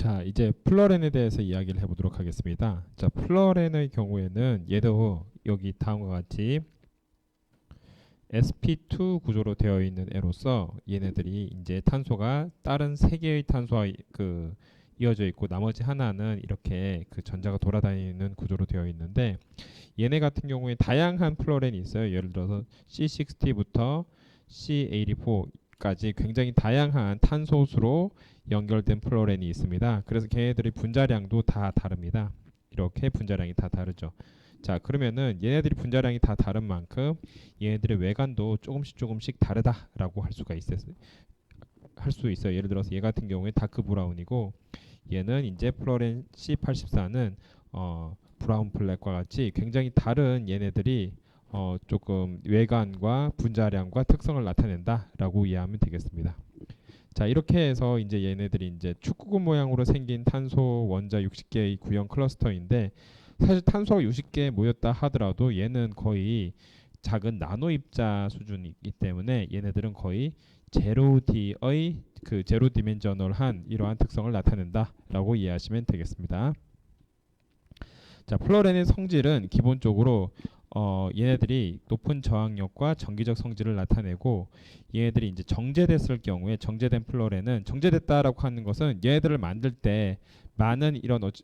자, 이제 플러렌에 대해서 이야기를 해보도록 하겠습니다. 자, 플러렌의 경우에는 얘도 여기 다음과 같이 sp2 구조로 되어 있는 애로서 얘네들이 이제 탄소가 다른 세 개의 탄소와 이- 그 이어져 있고 나머지 하나는 이렇게 그 전자가 돌아다니는 구조로 되어 있는데 얘네 같은 경우에 다양한 플러렌이 있어요. 예를 들어서 C60부터 C84 까지 굉장히 다양한 탄소수로 연결된 플로렌이 있습니다. 그래서 걔네들의 분자량도 다 다릅니다. 이렇게 분자량이 다 다르죠. 자 그러면은 얘네들이 분자량이 다 다른 만큼 얘네들의 외관도 조금씩 조금씩 다르다라고 할 수가 있어요. 할 수 있어요. 예를 들어서 얘 같은 경우에 다크 브라운이고 얘는 이제 플로렌 C84는 어, 브라운 블랙과 같이 굉장히 다른 얘네들이 어, 조금 외관과 분자량과 특성을 나타낸다라고 이해하면 되겠습니다. 자 이렇게 해서 이제 얘네들이 이제 축구공 모양으로 생긴 탄소 원자 60개의 구형 클러스터인데 사실 탄소가 60개 모였다 하더라도 얘는 거의 작은 나노 입자 수준이기 때문에 얘네들은 거의 제로 D의 그 제로 디멘저널한 이러한 특성을 나타낸다라고 이해하시면 되겠습니다. 자 플로렌의 성질은 기본적으로 어, 얘네들이 높은 저항력과 정기적 성질을 나타내고 얘네들이 이제 정제됐을 경우에 정제된 플로렌은 정제됐다라고 하는 것은 얘네들을 만들 때 많은 이런 어찌,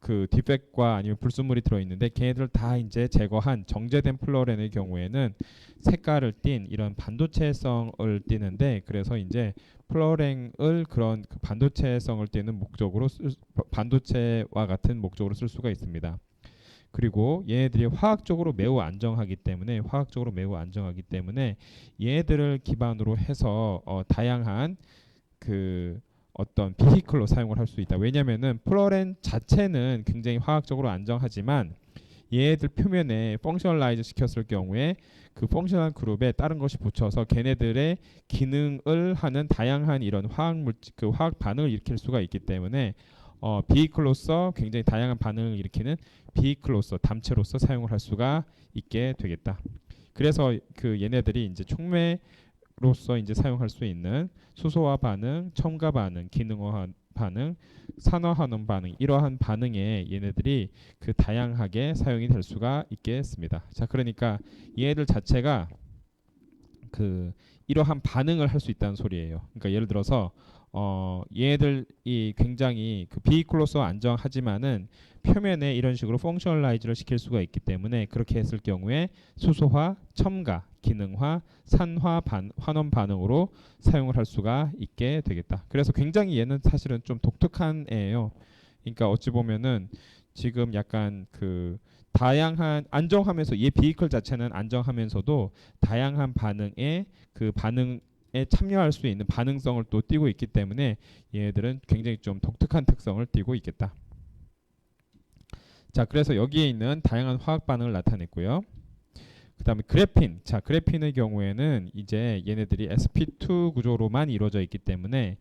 그 디펙과 아니면 불순물이 들어 있는데 걔네들 다 이제 제거한 정제된 플로렌의 경우에는 색깔을 띤 이런 반도체성을 띠는데 그래서 이제 플로렌을 그런 그 반도체성을 띠는 목적으로 쓸, 수- 반도체와 같은 목적으로 쓸 수가 있습니다. 그리고 얘네들이 화학적으로 매우 안정하기 때문에 화학적으로 매우 안정하기 때문에 얘네들을 기반으로 해서 어, 다양한 그 어떤 비히클로 사용을 할 수 있다. 왜냐면은 플로렌 자체는 굉장히 화학적으로 안정하지만 얘네들 표면에 펑셔널라이즈 시켰을 경우에 그 펑셔널 그룹에 다른 것이 붙여서 걔네들의 기능을 하는 다양한 이런 화학 물질 그 화학 반응을 일으킬 수가 있기 때문에 어, 비히클로서 굉장히 다양한 반응을 일으키는 비히클로서 담체로서 사용을 할 수가 있게 되겠다. 그래서 그 얘네들이 이제 촉매로서 이제 사용할 수 있는 수소화 반응, 첨가 반응, 기능화 반응, 산화환원 반응 이러한 반응에 얘네들이 그 다양하게 사용이 될 수가 있겠습니다. 자, 그러니까 얘들 자체가 그 이러한 반응을 할 수 있다는 소리예요. 그러니까 예를 들어서 어 얘들이 굉장히 그 비이클로서 안정하지만은 표면에 이런 식으로 펑셔널라이즈를 시킬 수가 있기 때문에 그렇게 했을 경우에 수소화, 첨가, 기능화, 산화 반 환원 반응으로 사용을 할 수가 있게 되겠다. 그래서 굉장히 얘는 사실은 좀 독특한 애예요. 그러니까 어찌 보면은 지금 약간 그 다양한 안정하면서 얘 비이클 자체는 안정하면서도 다양한 반응에 그 반응에 참여할 수 있는 반응성을 또 띠고 있기 때문에 얘네들은 굉장히 좀 독특한 특성을 띠고 있겠다. 자, 그래서 여기에 있는 다양한 화학 반응을 나타냈고요. 그 다음에 그래핀. 자, 그래핀의 경우에는 이제 얘네들이 sp2 구조로만 이루어져 있기 때문에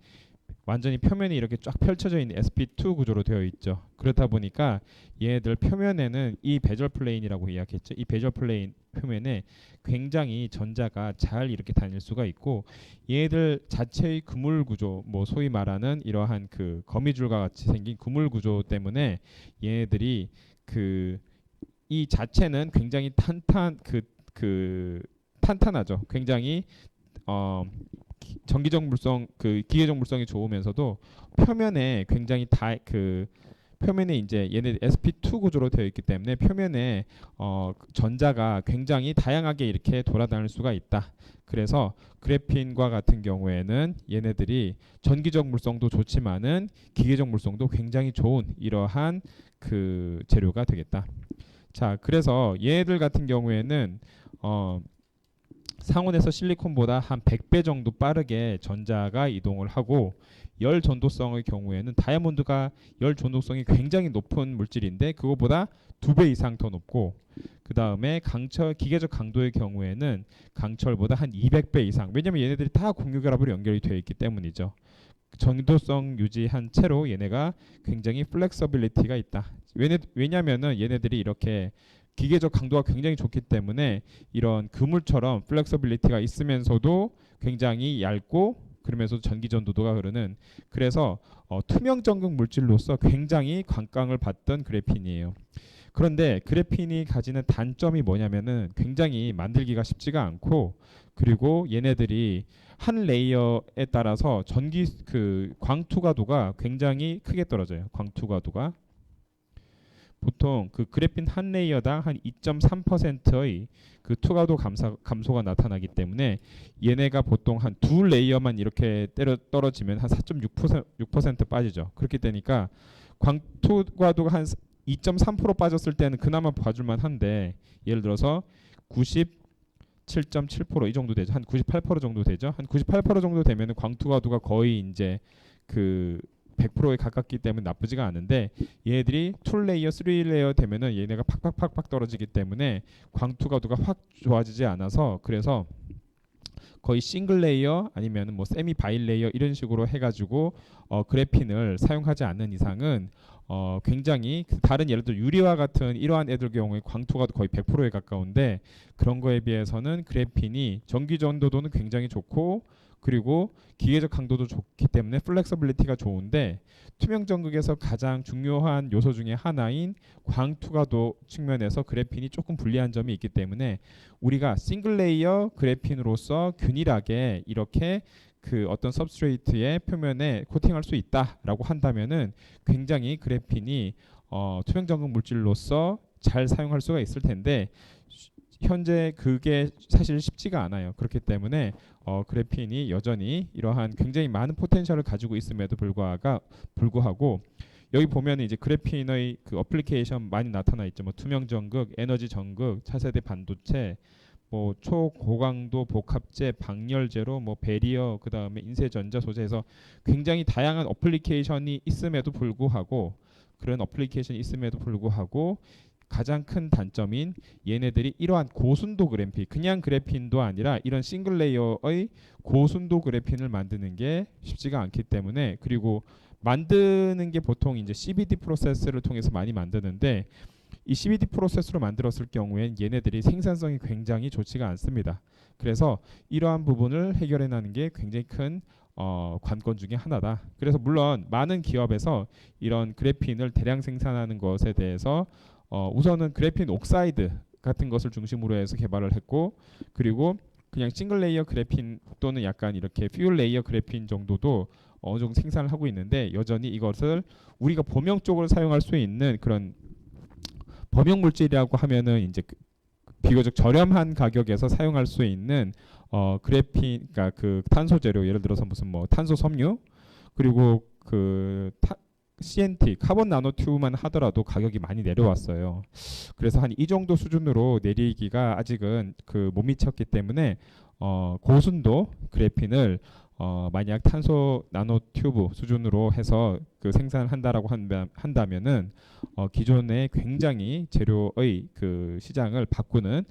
완전히 표면이 이렇게 쫙 펼쳐져 있는 sp2 구조로 되어 있죠. 그렇다 보니까 얘네들 표면에는 이 베젤 플레인이라고 이야기했죠. 이 베젤 플레인 표면에 굉장히 전자가 잘 이렇게 다닐 수가 있고 얘들 자체의 그물 구조, 뭐 소위 말하는 이러한 그 거미줄과 같이 생긴 그물 구조 때문에 얘네들이 그 이 자체는 굉장히 탄탄 그그 탄탄하죠. 굉장히 어 기- 전기적 물성 그 기계적 물성이 좋으면서도 표면에 굉장히 다 그 표면에 이제 얘네 sp2 구조로 되어 있기 때문에 표면에 어 전자가 굉장히 다양하게 이렇게 돌아다닐 수가 있다. 그래서 그래핀과 같은 경우에는 얘네들이 전기적 물성도 좋지만은 기계적 물성도 굉장히 좋은 이러한 그 재료가 되겠다. 자, 그래서 얘들 같은 경우에는 어 상온에서 실리콘보다 한 100배 정도 빠르게 전자가 이동을 하고 열 전도성의 경우에는 다이아몬드가 열 전도성이 굉장히 높은 물질인데 그거보다 두 배 이상 더 높고 그 다음에 강철 기계적 강도의 경우에는 강철보다 한 200배 이상 왜냐면 얘네들이 다 공유결합으로 연결이 되어 있기 때문이죠. 전도성 유지한 채로 얘네가 굉장히 플렉서빌리티가 있다. 왜냐, 왜냐면은 얘네들이 이렇게 기계적 강도가 굉장히 좋기 때문에 이런 그물처럼 플렉서빌리티가 있으면서도 굉장히 얇고 그러면서 전기 전도도가 흐르는 그래서 어, 투명 전극 물질로서 굉장히 관광을 받던 그래핀이에요. 그런데 그래핀이 가지는 단점이 뭐냐면은 굉장히 만들기가 쉽지가 않고 그리고 얘네들이 한 레이어에 따라서 전기 그 광투과도가 굉장히 크게 떨어져요. 광투과도가 보통 그 그래핀 한 레이어당 한 2.3%의 그 투과도 감사, 감소가 나타나기 때문에 얘네가 보통 한 두 레이어만 이렇게 때려 떨어지면 한4.6% 6% 빠지죠. 그렇게 되니까 광투과도가 한 2.3% 빠졌을 때는 그나마 봐줄만 한데 예를 들어서 97.7%이 정도 되죠. 한 98% 정도 되죠. 한 98% 정도 되면은 광투과도가 거의 이제 그 100%에 가깝기 때문에 나쁘지가 않은데 얘네들이 2레이어, 3레이어 되면은 얘네가 팍팍팍팍 떨어지기 때문에 광투과도가 확 좋아지지 않아서 그래서 거의 싱글 레이어 아니면은 뭐 세미 바일 레이어 이런 식으로 해가지고 어, 그래핀을 사용하지 않는 이상은 어, 굉장히 그 다른 예를 들어 유리와 같은 이러한 애들 경우에 광투가 거의 100%에 가까운데 그런 거에 비해서는 그래핀이 전기 전도도는 굉장히 좋고 그리고 기계적 강도도 좋기 때문에 플렉서빌리티가 좋은데 투명 전극에서 가장 중요한 요소 중에 하나인 광투과도 측면에서 그래핀이 조금 불리한 점이 있기 때문에 우리가 싱글 레이어 그래핀으로서 균일하게 이렇게 그 어떤 सब스트레이트의 표면에 코팅할 수 있다라고 한다면은 굉장히 그래핀이 어, 투명 전극 물질로서 잘 사용할 수가 있을 텐데 시- 현재 그게 사실 쉽지가 않아요. 그렇기 때문에 어, 그래핀이 여전히 이러한 굉장히 많은 포텐셜을 가지고 있음에도 불구하가 불구하고 여기 보면 이제 그래핀의 그 어플리케이션 많이 나타나 있죠. 뭐 투명 전극, 에너지 전극, 차세대 반도체, 뭐 초고강도 복합재, 방열재로 뭐 배리어, 그 다음에 인쇄 전자 소재에서 굉장히 다양한 어플리케이션이 있음에도 불구하고 그런 어플리케이션이 있음에도 불구하고 가장 큰 단점인 얘네들이 이러한 고순도 그래핀, 그냥 그래핀도 아니라 이런 싱글 레이어의 고순도 그래핀을 만드는 게 쉽지가 않기 때문에 그리고 만드는 게 보통 이제 CVD 프로세스를 통해서 많이 만드는데 이 CVD 프로세스로 만들었을 경우엔 얘네들이 생산성이 굉장히 좋지가 않습니다. 그래서 이러한 부분을 해결해 나는 게 굉장히 큰 어, 관건 중에 하나다. 그래서 물론 많은 기업에서 이런 그래핀을 대량 생산하는 것에 대해서 어, 우선은 그래핀 옥사이드 같은 것을 중심으로 해서 개발을 했고 그리고 그냥 싱글 레이어 그래핀 또는 약간 이렇게 퓨얼 레이어 그래핀 정도도 어느 정도 생산을 하고 있는데 여전히 이것을 우리가 범용 쪽으로 사용할 수 있는 그런 범용 물질이라고 하면은 이제 그 비교적 저렴한 가격에서 사용할 수 있는 어 그래핀 그러니까 그 탄소 재료 예를 들어서 무슨 뭐 탄소 섬유 그리고 그 타, CNT 카본 나노 튜브만 하더라도 가격이 많이 내려왔어요. 그래서 한 이 정도 수준으로 내리기가 아직은 그 못 미쳤기 때문에 어 고순도 그래핀을 어 만약 탄소 나노 튜브 수준으로 해서 그 생산을 한다라고 한다, 한다면은 어 기존의 굉장히 재료의 그 시장을 바꾸는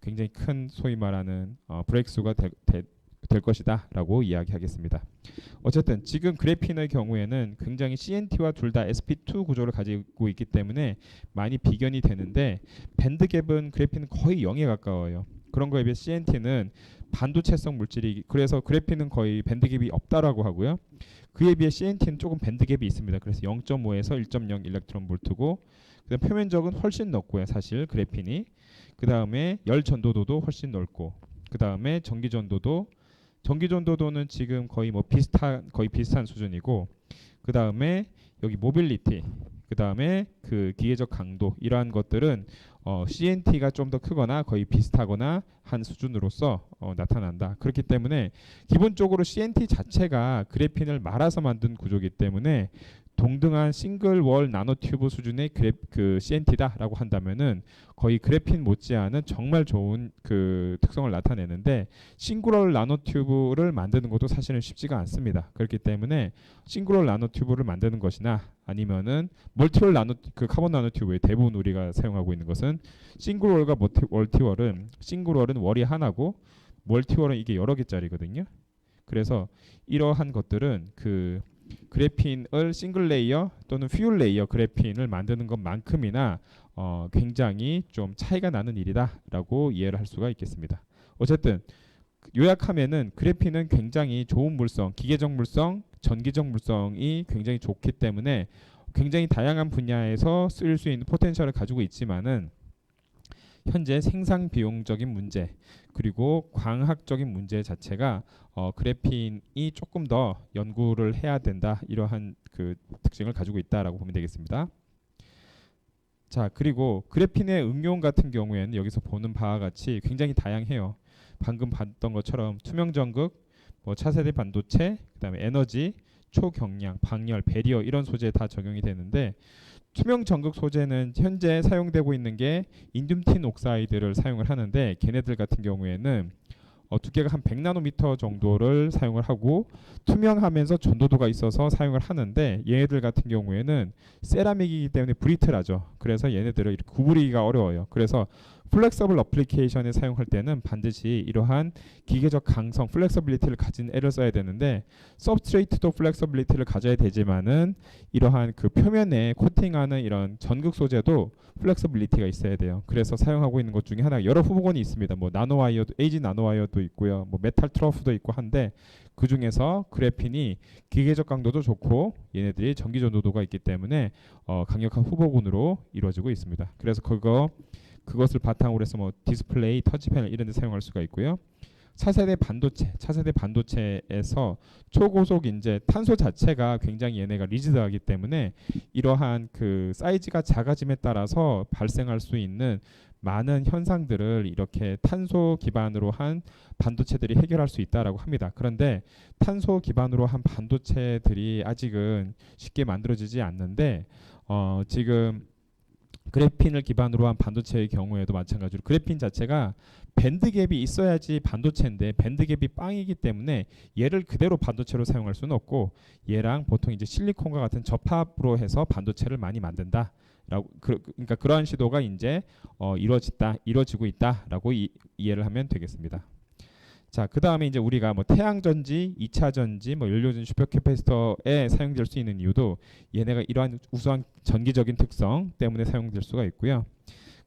굉장히 큰 소위 말하는 어 브레이크스가 될, 될, 될 것이다라고 이야기하겠습니다. 어쨌든 지금 그래핀의 경우에는 굉장히 CNT와 둘 다 sp2 구조를 가지고 있기 때문에 많이 비견이 되는데 밴드 갭은 그래핀은 거의 0에 가까워요. 그런 거에 비해 CNT는 반도체성 물질이 그래서 그래핀은 거의 밴드 갭이 없다라고 하고요. 그에 비해 CNT는 조금 밴드 갭이 있습니다. 그래서 0.5에서 1.0 일렉트론 볼트고 그다음 표면적은 훨씬 넓고요. 사실 그래핀이 그 다음에 열 전도도도 훨씬 넓고 그 다음에 전기 전도도 전기 전도도는 지금 거의 뭐 비슷한 거의 비슷한 수준이고 그 다음에 여기 모빌리티 그 다음에 그 기계적 강도 이러한 것들은 어, CNT가 좀 더 크거나 거의 비슷하거나 한 수준으로서 어, 나타난다. 그렇기 때문에 기본적으로 CNT 자체가 그래핀을 말아서 만든 구조이기 때문에 동등한 싱글 월 나노 튜브 수준의 그래, 그 CNT다라고 한다면은 거의 그래핀 못지않은 정말 좋은 그 특성을 나타내는데 싱글월 나노 튜브를 만드는 것도 사실은 쉽지가 않습니다. 그렇기 때문에 싱글월 나노 튜브를 만드는 것이나 아니면은 멀티월 나노 그 카본 나노 튜브의 대부분 우리가 사용하고 있는 것은 싱글월과 멀티, 멀티월은 싱글월은 월이 하나고 멀티월은 이게 여러 개짜리거든요. 그래서 이러한 것들은 그 그래핀을 싱글 레이어 또는 퓨얼 레이어 그래핀을 만드는 것만큼이나 어, 굉장히 좀 차이가 나는 일이다라고 이해를 할 수가 있겠습니다. 어쨌든 요약하면은 그래핀은 굉장히 좋은 물성, 기계적 물성, 전기적 물성이 굉장히 좋기 때문에 굉장히 다양한 분야에서 쓰일 수 있는 포텐셜을 가지고 있지만은 현재 생산 비용적인 문제 그리고 광학적인 문제 자체가 어, 그래핀이 조금 더 연구를 해야 된다 이러한 그 특징을 가지고 있다라고 보면 되겠습니다. 자 그리고 그래핀의 응용 같은 경우에는 여기서 보는 바와 같이 굉장히 다양해요. 방금 봤던 것처럼 투명 전극, 뭐 차세대 반도체, 그다음에 에너지, 초경량, 방열, 배리어 이런 소재에 다 적용이 되는데 투명 전극 소재는 현재 사용되고 있는 게 인듐틴 옥사이드를 사용을 하는데 걔네들 같은 경우에는 어, 두께가 한 100나노미터 정도를 사용을 하고 투명하면서 전도도가 있어서 사용을 하는데 얘네들 같은 경우에는 세라믹이기 때문에 브리틀하죠. 그래서 얘네들을 구부리기가 어려워요. 그래서 플렉서블 어플리케이션에 사용할 때는 반드시 이러한 기계적 강성 플렉서빌리티를 가진 애를 써야 되는데 서브스트레이트도 플렉서빌리티를 가져야 되지만은 이러한 그 표면에 코팅하는 이런 전극 소재도 플렉서빌리티가 있어야 돼요. 그래서 사용하고 있는 것 중에 하나 여러 후보군이 있습니다. 뭐 나노와이어도 에이지 나노와이어도 있고요. 뭐 메탈 트러프도 있고 한데 그 중에서 그래핀이 기계적 강도도 좋고 얘네들이 전기 전도도가 있기 때문에 어, 강력한 후보군으로 이루어지고 있습니다. 그래서 그거 그것을 바탕으로 해서 뭐 디스플레이, 터치패널 이런 데 사용할 수가 있고요. 차세대 반도체, 차세대 반도체에서 초고속 이제 탄소 자체가 굉장히 얘네가 리지드하기 때문에 이러한 그 사이즈가 작아짐에 따라서 발생할 수 있는 많은 현상들을 이렇게 탄소 기반으로 한 반도체들이 해결할 수 있다라고 합니다. 그런데 탄소 기반으로 한 반도체들이 아직은 쉽게 만들어지지 않는데 어 지금 그래핀을 기반으로 한 반도체의 경우에도 마찬가지로 그래핀 자체가 밴드 갭이 있어야지 반도체인데 밴드 갭이 빵이기 때문에 얘를 그대로 반도체로 사용할 수는 없고 얘랑 보통 이제 실리콘과 같은 접합으로 해서 반도체를 많이 만든다. 라고 그, 그러니까 그러한 시도가 이제 어, 이루어졌다, 이루어지고 있다라고 이, 이해를 하면 되겠습니다. 자, 그 다음에 이제 우리가 뭐 태양 전지, 2차 전지, 뭐 연료전 슈퍼 캐패시터에 사용될 수 있는 이유도 얘네가 이러한 우수한 전기적인 특성 때문에 사용될 수가 있고요.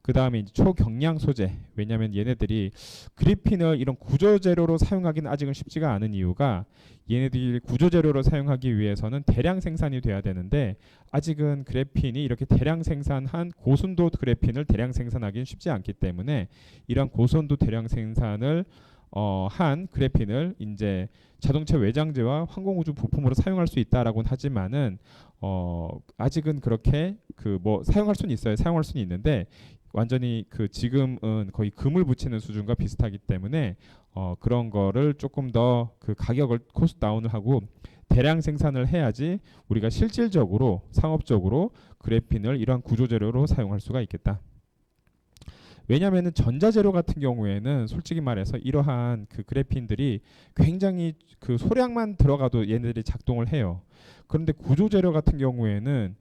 그 다음에 이제 초경량 소재. 왜냐하면 얘네들이 그리핀을 이런 구조 재료로 사용하기는 아직은 쉽지가 않은 이유가 얘네들이 구조 재료로 사용하기 위해서는 대량 생산이 돼야 되는데 아직은 그래핀이 이렇게 대량 생산한 고순도 그래핀을 대량 생산하기는 쉽지 않기 때문에 이런 고순도 대량 생산을 어, 한 그래핀을 이제 자동차 외장재와 항공우주 부품으로 사용할 수 있다라고는 하지만은 어, 아직은 그렇게 그 뭐 사용할 수는 있어요. 사용할 수는 있는데 완전히 그 지금은 거의 금을 붙이는 수준과 비슷하기 때문에 어, 그런 거를 조금 더 그 가격을 코스트 다운을 하고 대량 생산을 해야지 우리가 실질적으로 상업적으로 그래핀을 이러한 구조 재료로 사용할 수가 있겠다. 왜냐하면은 전자재료 같은 경우에는 솔직히 말해서 이러한 그 그래핀들이 굉장히 그 소량만 들어가도 얘네들이 작동을 해요. 그런데 구조 재료 같은 경우에는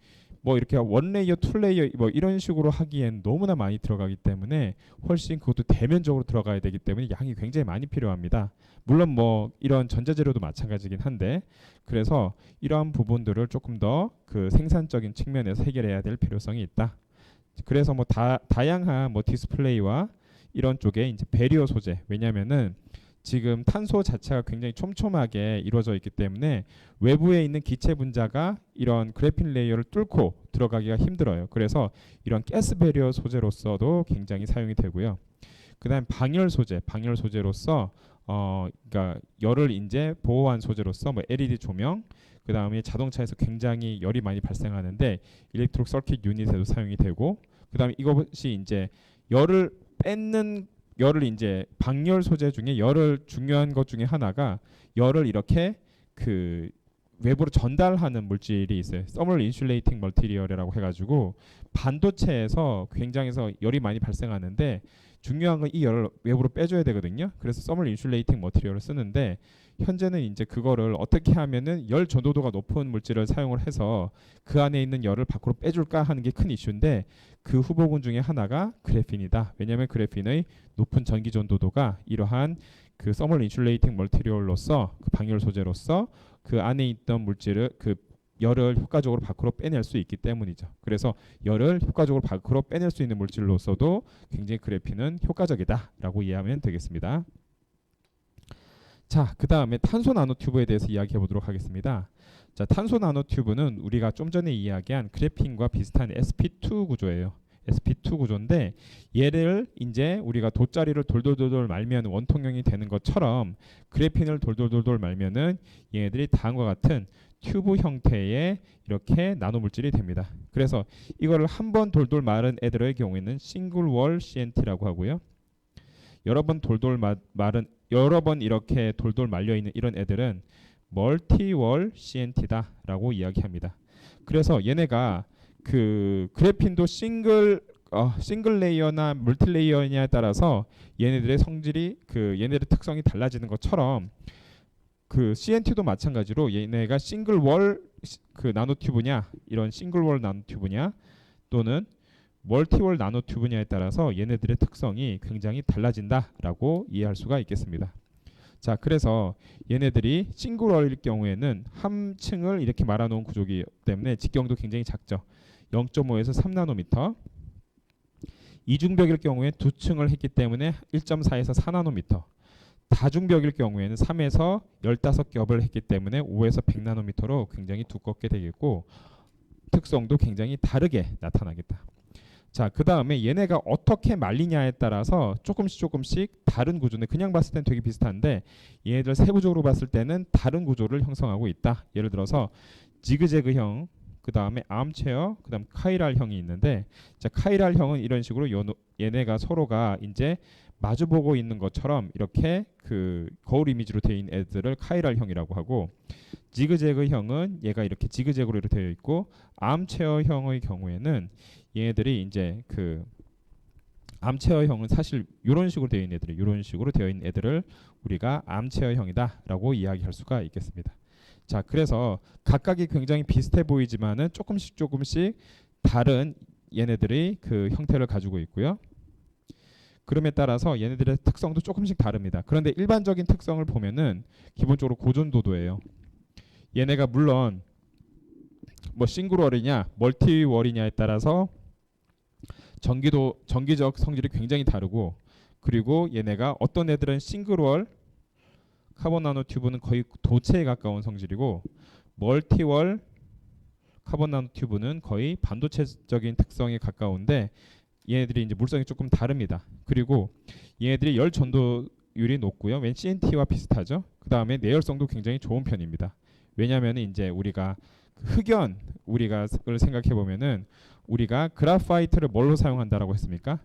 뭐 이렇게 원 레이어, 투 레이어 뭐 이런 식으로 하기엔 너무나 많이 들어가기 때문에 훨씬 그것도 대면적으로 들어가야 되기 때문에 양이 굉장히 많이 필요합니다. 물론 뭐 이런 전자재료도 마찬가지긴 한데 그래서 이러한 부분들을 조금 더 그 생산적인 측면에서 해결해야 될 필요성이 있다. 그래서 뭐 다, 다양한 뭐 디스플레이와 이런 쪽에 이제 배리어 소재 왜냐면은 지금 탄소 자체가 굉장히 촘촘하게 이루어져 있기 때문에 외부에 있는 기체 분자가 이런 그래핀 레이어를 뚫고 들어가기가 힘들어요. 그래서 이런 가스 배리어 소재로서도 굉장히 사용이 되고요. 그다음 방열 소재, 방열 소재로서 어 그러니까 열을 이제 보호한 소재로서 뭐 LED 조명, 그 다음에 자동차에서 굉장히 열이 많이 발생하는데 일렉트릭 서킷 유닛에도 사용이 되고 그 다음에 이것이 이제 열을 뺏는 열을 이제 방열 소재 중에 열을 중요한 것 중에 하나가 열을 이렇게 그 외부로 전달하는 물질이 있어요. 서멀 인슐레이팅 멀티리얼이라고 해가지고 반도체에서 굉장해서 열이 많이 발생하는데 중요한 건 이 열을 외부로 빼줘야 되거든요. 그래서 서멀 인슐레이팅 머티리얼을 쓰는데 현재는 이제 그거를 어떻게 하면은 열 전도도가 높은 물질을 사용을 해서 그 안에 있는 열을 밖으로 빼줄까 하는 게 큰 이슈인데 그 후보군 중에 하나가 그래핀이다. 왜냐하면 그래핀의 높은 전기 전도도가 이러한 그 서멀 인슐레이팅 멀티리얼로서 그 방열 소재로서 그 안에 있던 물질을 그 열을 효과적으로 밖으로 빼낼 수 있기 때문이죠. 그래서 열을 효과적으로 밖으로 빼낼 수 있는 물질로서도 굉장히 그래핀은 효과적이다라고 이해하면 되겠습니다. 자, 그 다음에 탄소 나노튜브에 대해서 이야기해 보도록 하겠습니다. 자, 탄소 나노튜브는 우리가 좀 전에 이야기한 그래핀과 비슷한 sp2 구조예요. sp2 구조인데 얘를 이제 우리가 돗자리를 돌돌돌돌 말면 원통형이 되는 것처럼 그래핀을 돌돌돌돌 말면은 얘네들이 다음과 같은 튜브 형태의 이렇게 나노 물질이 됩니다. 그래서 이거를 한 번 돌돌 마른 애들의 경우에는 싱글 월 CNT라고 하고요. 여러 번 돌돌 마, 마른 여러 번 이렇게 돌돌 말려 있는 이런 애들은 멀티월 CNT다라고 이야기합니다. 그래서 얘네가 그 그래핀도 싱글 어, 싱글 레이어나 멀티 레이어냐에 따라서 얘네들의 성질이 그 얘네들의 특성이 달라지는 것처럼 그 CNT도 마찬가지로 얘네가 싱글 월 그 나노튜브냐 이런 싱글 월 나노튜브냐 또는 멀티월 나노튜브냐에 따라서 얘네들의 특성이 굉장히 달라진다라고 이해할 수가 있겠습니다. 자, 그래서 얘네들이 싱글월일 경우에는 한 층을 이렇게 말아놓은 구조기 때문에 직경도 굉장히 작죠. 0.5에서 3나노미터. 이중벽일 경우에 두 층을 했기 때문에 1.4에서 4나노미터. 다중벽일 경우에는 3에서 15겹을 했기 때문에 5에서 100나노미터로 굉장히 두껍게 되겠고 특성도 굉장히 다르게 나타나겠다. 자, 그 다음에 얘네가 어떻게 말리냐에 따라서 조금씩 조금씩 다른 구조인데 그냥 봤을 땐 되게 비슷한데 얘네들 세부적으로 봤을 때는 다른 구조를 형성하고 있다. 예를 들어서 지그재그형, 그 다음에 암체어, 그 다음 카이랄형이 있는데 자, 카이랄형은 이런 식으로 요, 얘네가 서로가 이제 마주보고 있는 것처럼 이렇게 그 거울 이미지로 되어 있는 애들을 카이랄 형이라고 하고 지그재그 형은 얘가 이렇게 지그재그로 되어 있고 암체어 형의 경우에는 얘네들이 이제 그 암체어 형은 사실 이런 식으로 되어 있는 애들이 이런 식으로 되어 있는 애들을 우리가 암체어 형이다라고 이야기할 수가 있겠습니다. 자, 그래서 각각이 굉장히 비슷해 보이지만은 조금씩 조금씩 다른 얘네들이 그 형태를 가지고 있고요. 그럼에 따라서 얘네들의 특성도 조금씩 다릅니다. 그런데 일반적인 특성을 보면은 기본적으로 고전도도예요. 얘네가 물론 뭐 싱글월이냐 멀티월이냐에 따라서 전기도 전기적 성질이 굉장히 다르고 그리고 얘네가 어떤 애들은 싱글월 카본 나노 튜브는 거의 도체에 가까운 성질이고 멀티월 카본 나노 튜브는 거의 반도체적인 특성에 가까운데 얘네들이 이제 물성이 조금 다릅니다. 그리고 얘네들이 열 전도율이 높고요. 웬 CNT와 비슷하죠. 그 다음에 내열성도 굉장히 좋은 편입니다. 왜냐하면 이제 우리가 그 흑연 우리가 을 생각해 보면은 우리가 그라파이트를 뭘로 사용한다라고 했습니까?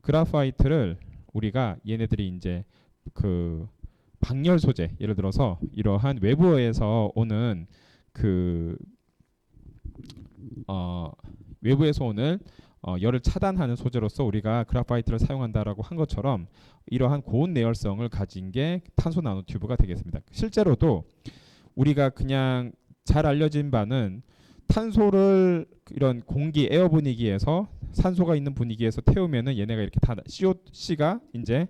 그라파이트를 우리가 얘네들이 이제 그 방열 소재 예를 들어서 이러한 외부에서 오는 그 어, 외부에서 오는 어, 열을 차단하는 소재로서 우리가 그라파이트를 사용한다라고 한 것처럼 이러한 고온 내열성을 가진 게 탄소 나노튜브가 되겠습니다. 실제로도 우리가 그냥 잘 알려진 바는 탄소를 이런 공기 에어 분위기에서 산소가 있는 분위기에서 태우면은 얘네가 이렇게 다 COC가 이제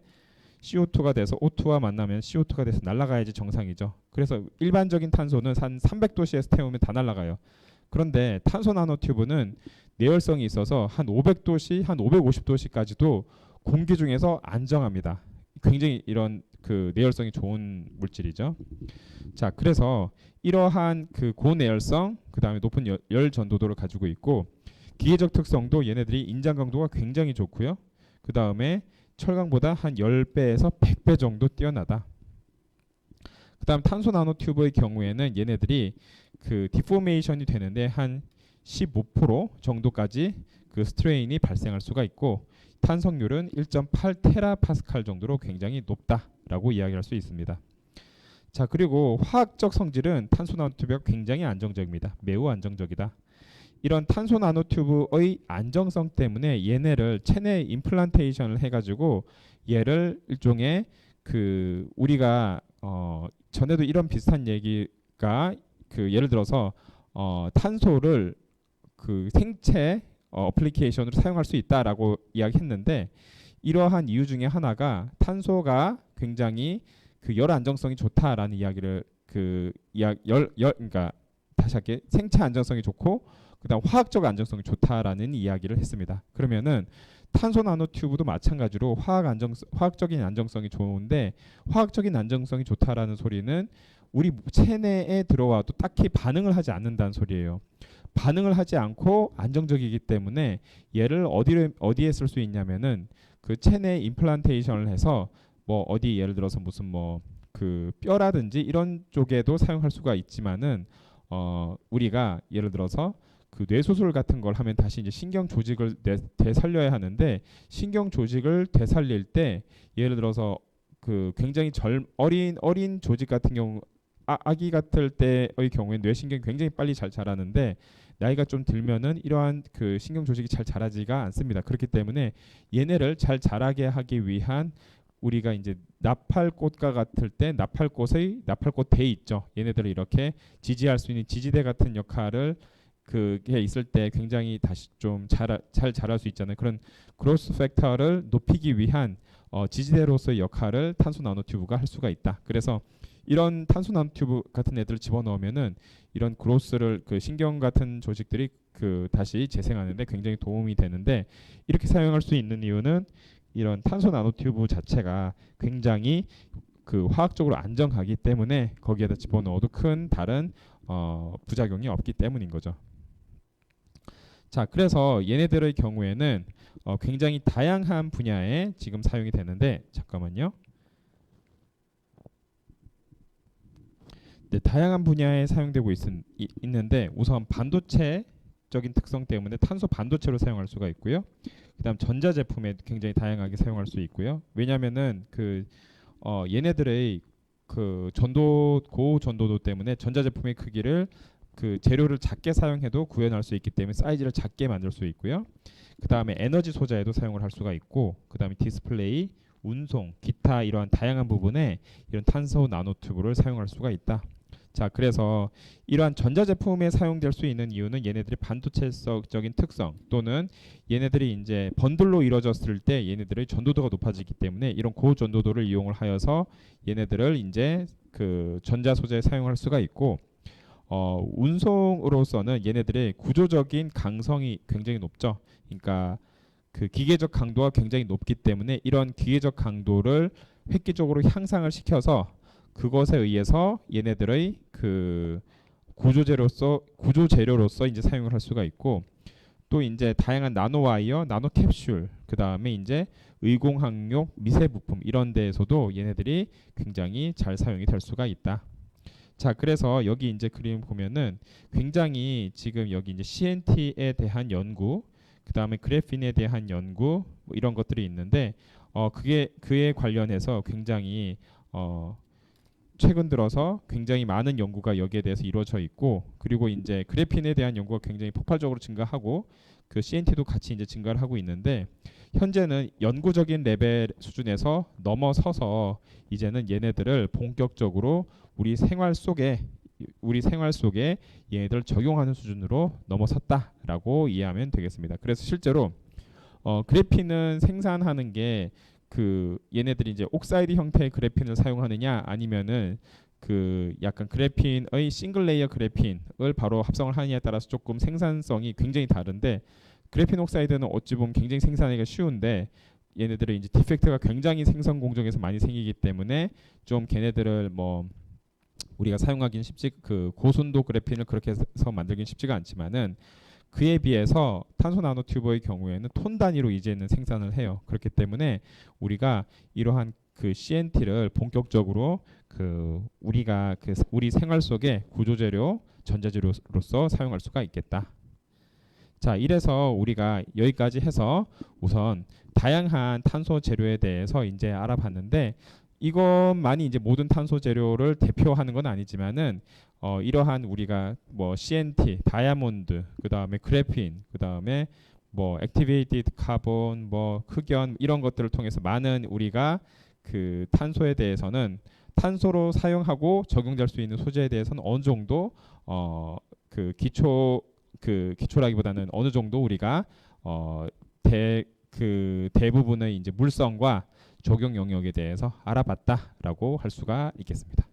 CO2가 돼서 O2와 만나면 CO2가 돼서 날아가야지 정상이죠. 그래서 일반적인 탄소는 한 300도씨에서 태우면 다 날아가요. 그런데 탄소 나노튜브는 내열성이 있어서 한 500도씨, 한 550도씨까지도 공기 중에서 안정합니다. 굉장히 이런 그 내열성이 좋은 물질이죠. 자, 그래서 이러한 그 고내열성, 그 다음에 높은 열, 열 전도도를 가지고 있고 기계적 특성도 얘네들이 인장 강도가 굉장히 좋고요. 그 다음에 철강보다 한 10배에서 100배 정도 뛰어나다. 그 다음 탄소 나노 튜브의 경우에는 얘네들이 그 디포메이션이 되는데 한 15% 정도까지 그 스트레인이 발생할 수가 있고 탄성률은 1.8 테라파스칼 정도로 굉장히 높다라고 이야기할 수 있습니다. 자 그리고 화학적 성질은 탄소 나노튜브가 굉장히 안정적입니다. 매우 안정적이다. 이런 탄소 나노튜브의 안정성 때문에 얘네를 체내 임플란테이션을 해가지고 얘를 일종의 그 우리가 어 전에도 이런 비슷한 얘기가 그 예를 들어서 어 탄소를 그 생체 어, 어플리케이션으로 사용할 수 있다라고 이야기했는데 이러한 이유 중에 하나가 탄소가 굉장히 그 열 안정성이 좋다라는 이야기를 그 이야 열, 열 그러니까 다시 할게 생체 안정성이 좋고 그다음 화학적 안정성이 좋다라는 이야기를 했습니다. 그러면은 탄소 나노튜브도 마찬가지로 화학 안정 화학적인 안정성이 좋은데 화학적인 안정성이 좋다라는 소리는 우리 체내에 들어와도 딱히 반응을 하지 않는다는 소리예요. 반응을 하지 않고 안정적이기 때문에 얘를 어디를 어디에 쓸 수 있냐면은 그 체내 임플란테이션을 해서 뭐 어디 예를 들어서 무슨 뭐 그 뼈라든지 이런 쪽에도 사용할 수가 있지만은 어 우리가 예를 들어서 그 뇌수술 같은 걸 하면 다시 이제 신경 조직을 내, 되살려야 하는데 신경 조직을 되살릴 때 예를 들어서 그 굉장히 젊 어린 어린 조직 같은 경우 아, 아기 같을 때의 경우에 뇌신경이 굉장히 빨리 잘 자라는데 나이가 좀 들면은 이러한 그 신경 조직이 잘 자라지가 않습니다. 그렇기 때문에 얘네를 잘 자라게 하기 위한 우리가 이제 나팔꽃과 같을 때 나팔꽃의 나팔꽃 대 있죠. 얘네들을 이렇게 지지할 수 있는 지지대 같은 역할을 그게 있을 때 굉장히 다시 좀 잘 잘 자랄 수 있잖아요. 그런 그로스 팩터를 높이기 위한 어, 지지대로서의 역할을 탄소 나노튜브가 할 수가 있다. 그래서 이런 탄소 나노튜브 같은 애들을 집어넣으면은 이런 그로스를 그 신경 같은 조직들이 그 다시 재생하는데 굉장히 도움이 되는데 이렇게 사용할 수 있는 이유는 이런 탄소 나노튜브 자체가 굉장히 그 화학적으로 안정하기 때문에 거기에다 집어넣어도 큰 다른 어, 부작용이 없기 때문인 거죠. 자, 그래서 얘네들의 경우에는 어, 굉장히 다양한 분야에 지금 사용이 되는데 잠깐만요. 네, 다양한 분야에 사용되고 있, 이, 있는데 우선 반도체 적인 특성 때문에 탄소 반도체로 사용할 수가 있고요. 그다음 전자 제품에 굉장히 다양하게 사용할 수 있고요. 왜냐하면은 그 어, 얘네들의 그 전도 고 전도도 때문에 전자 제품의 크기를 그 재료를 작게 사용해도 구현할 수 있기 때문에 사이즈를 작게 만들 수 있고요. 그 다음에 에너지 소자에도 사용을 할 수가 있고, 그 다음에 디스플레이, 운송, 기타 이러한 다양한 부분에 이런 탄소 나노튜브를 사용할 수가 있다. 자, 그래서 이러한 전자 제품에 사용될 수 있는 이유는 얘네들이 반도체적인 특성 또는 얘네들이 이제 번들로 이루어졌을 때 얘네들의 전도도가 높아지기 때문에 이런 고전도도를 이용을 하여서 얘네들을 이제 그 전자 소재에 사용할 수가 있고 어, 운송으로서는 얘네들의 구조적인 강성이 굉장히 높죠. 그러니까 그 기계적 강도가 굉장히 높기 때문에 이런 기계적 강도를 획기적으로 향상을 시켜서 그것에 의해서 얘네들의 그 구조재료로서 구조 재료로서 이제 사용을 할 수가 있고 또 이제 다양한 나노 와이어, 나노 캡슐, 그 다음에 이제 의공학용 미세 부품 이런 데에서도 얘네들이 굉장히 잘 사용이 될 수가 있다. 자, 그래서 여기 이제 그림 보면은 굉장히 지금 여기 이제 CNT에 대한 연구, 그 다음에 그래핀에 대한 연구 뭐 이런 것들이 있는데 어 그게 그에 관련해서 굉장히 어 최근 들어서 굉장히 많은 연구가 여기에 대해서 이루어져 있고 그리고 이제 그래핀에 대한 연구가 굉장히 폭발적으로 증가하고 그 CNT도 같이 이제 증가를 하고 있는데 현재는 연구적인 레벨 수준에서 넘어서서 이제는 얘네들을 본격적으로 우리 생활 속에 우리 생활 속에 얘네들 적용하는 수준으로 넘어섰다라고 이해하면 되겠습니다. 그래서 실제로 어, 그래핀은 생산하는 게 그 얘네들이 이제 옥사이드 형태의 그래핀을 사용하느냐 아니면은 그 약간 그래핀의 싱글 레이어 그래핀을 바로 합성을 하느냐에 따라서 조금 생산성이 굉장히 다른데 그래핀 옥사이드는 어찌 보면 굉장히 생산하기가 쉬운데 얘네들은 이제 디펙트가 굉장히 생산 공정에서 많이 생기기 때문에 좀 걔네들을 뭐 우리가 사용하기는 쉽지 그 고순도 그래핀을 그렇게 해서 만들긴 쉽지가 않지만은 그에 비해서 탄소 나노튜브의 경우에는 톤 단위로 이제는 생산을 해요. 그렇기 때문에 우리가 이러한 그 CNT를 본격적으로 그 우리가 그 우리 생활 속에 구조재료, 전자재료로서 사용할 수가 있겠다. 자, 이래서 우리가 여기까지 해서 우선 다양한 탄소 재료에 대해서 이제 알아봤는데 이것만이 이제 모든 탄소 재료를 대표하는 건 아니지만은 어, 이러한 우리가 뭐 CNT, 다이아몬드, 그 다음에 그래핀, 그 다음에 뭐 액티베이티드 카본, 뭐 흑연 이런 것들을 통해서 많은 우리가 그 탄소에 대해서는 탄소로 사용하고 적용될 수 있는 소재에 대해서는 어느 정도 어 그 기초 그 기초라기보다는 어느 정도 우리가 어 대 그 대부분의 이제 물성과 적용 영역에 대해서 알아봤다라고 할 수가 있겠습니다.